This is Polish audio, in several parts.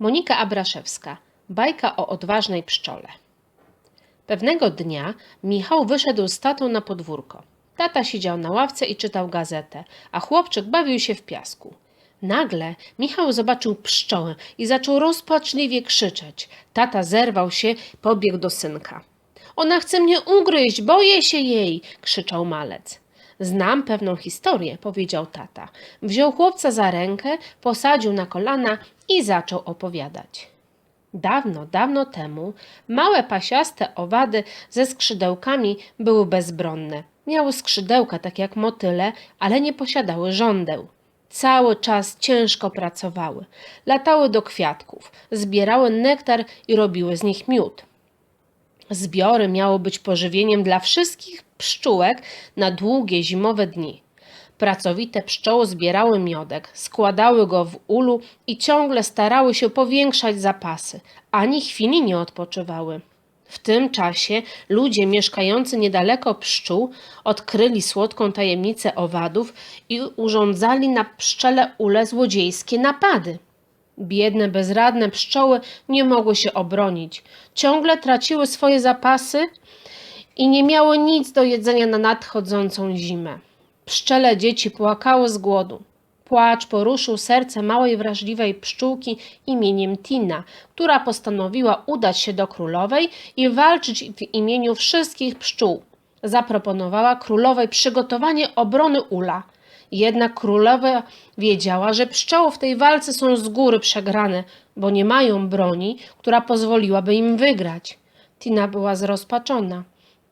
Monika Abraszewska. Bajka o odważnej pszczole. Pewnego dnia Michał wyszedł z tatą na podwórko. Tata siedział na ławce i czytał gazetę, a chłopczyk bawił się w piasku. Nagle Michał zobaczył pszczołę i zaczął rozpaczliwie krzyczeć. Tata zerwał się, pobiegł do synka. Ona chce mnie ugryźć, boję się jej! krzyczał malec. Znam pewną historię, powiedział tata. Wziął chłopca za rękę, posadził na kolana i zaczął opowiadać. Dawno, dawno temu małe pasiaste owady ze skrzydełkami były bezbronne. Miały skrzydełka tak jak motyle, ale nie posiadały żądeł. Cały czas ciężko pracowały. Latały do kwiatków, zbierały nektar i robiły z nich miód. Zbiory miały być pożywieniem dla wszystkich pszczółek na długie zimowe dni. Pracowite pszczoły zbierały miodek, składały go w ulu i ciągle starały się powiększać zapasy, ani chwili nie odpoczywały. W tym czasie ludzie mieszkający niedaleko pszczół odkryli słodką tajemnicę owadów i urządzali na pszczele ule złodziejskie napady. Biedne, bezradne pszczoły nie mogły się obronić. Ciągle traciły swoje zapasy i nie miały nic do jedzenia na nadchodzącą zimę. Pszczele dzieci płakały z głodu. Płacz poruszył serce małej wrażliwej pszczółki imieniem Tina, która postanowiła udać się do królowej i walczyć w imieniu wszystkich pszczół. Zaproponowała królowej przygotowanie obrony ula. Jednak królowa wiedziała, że pszczoły w tej walce są z góry przegrane, bo nie mają broni, która pozwoliłaby im wygrać. Tina była zrozpaczona.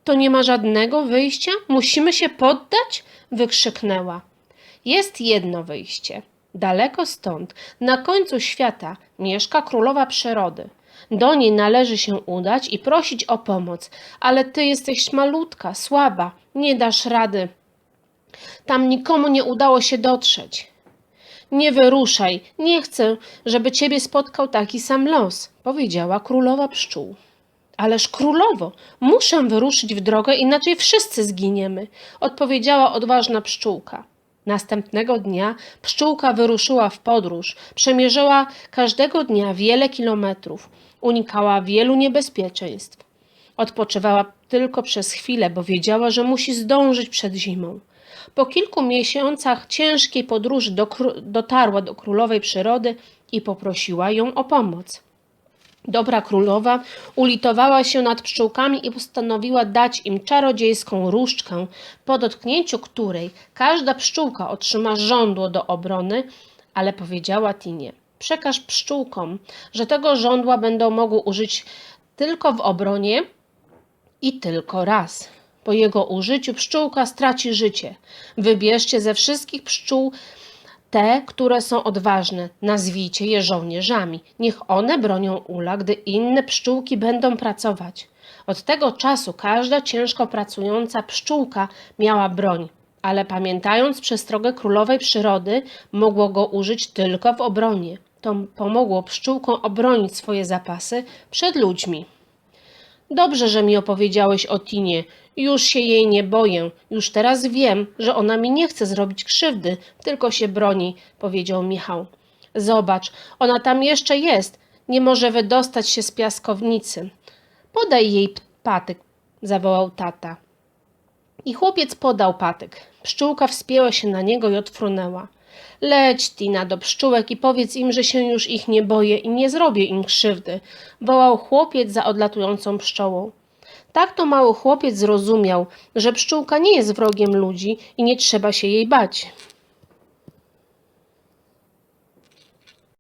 To nie ma żadnego wyjścia? Musimy się poddać? wykrzyknęła. Jest jedno wyjście. Daleko stąd, na końcu świata, mieszka królowa przyrody. Do niej należy się udać i prosić o pomoc, ale ty jesteś malutka, słaba, nie dasz rady. Tam nikomu nie udało się dotrzeć. Nie wyruszaj, nie chcę, żeby ciebie spotkał taki sam los, powiedziała królowa pszczół. Ależ królowo, muszę wyruszyć w drogę, inaczej wszyscy zginiemy, odpowiedziała odważna pszczółka. Następnego dnia pszczółka wyruszyła w podróż, przemierzyła każdego dnia wiele kilometrów, unikała wielu niebezpieczeństw. Odpoczywała tylko przez chwilę, bo wiedziała, że musi zdążyć przed zimą. Po kilku miesiącach ciężkiej podróży do, dotarła do królowej przyrody i poprosiła ją o pomoc. Dobra królowa ulitowała się nad pszczółkami i postanowiła dać im czarodziejską różdżkę, po dotknięciu której każda pszczółka otrzyma żądło do obrony, ale powiedziała Tinie: Przekaż pszczółkom, że tego żądła będą mogły użyć tylko w obronie i tylko raz. Po jego użyciu pszczółka straci życie. Wybierzcie ze wszystkich pszczół te, które są odważne, nazwijcie je żołnierzami. Niech one bronią ula, gdy inne pszczółki będą pracować. Od tego czasu każda ciężko pracująca pszczółka miała broń, ale pamiętając przestrogę królowej przyrody, mogło go użyć tylko w obronie. To pomogło pszczółkom obronić swoje zapasy przed ludźmi. Dobrze, że mi opowiedziałeś o Tinie. Już się jej nie boję. Już teraz wiem, że ona mi nie chce zrobić krzywdy, tylko się broni, powiedział Michał. Zobacz, ona tam jeszcze jest. Nie może wydostać się z piaskownicy. Podaj jej patyk, zawołał tata. I chłopiec podał patyk. Pszczółka wspięła się na niego i odfrunęła. Leć, Tina, do pszczółek i powiedz im, że się już ich nie boję i nie zrobię im krzywdy, wołał chłopiec za odlatującą pszczołą. Tak to mały chłopiec zrozumiał, że pszczółka nie jest wrogiem ludzi i nie trzeba się jej bać.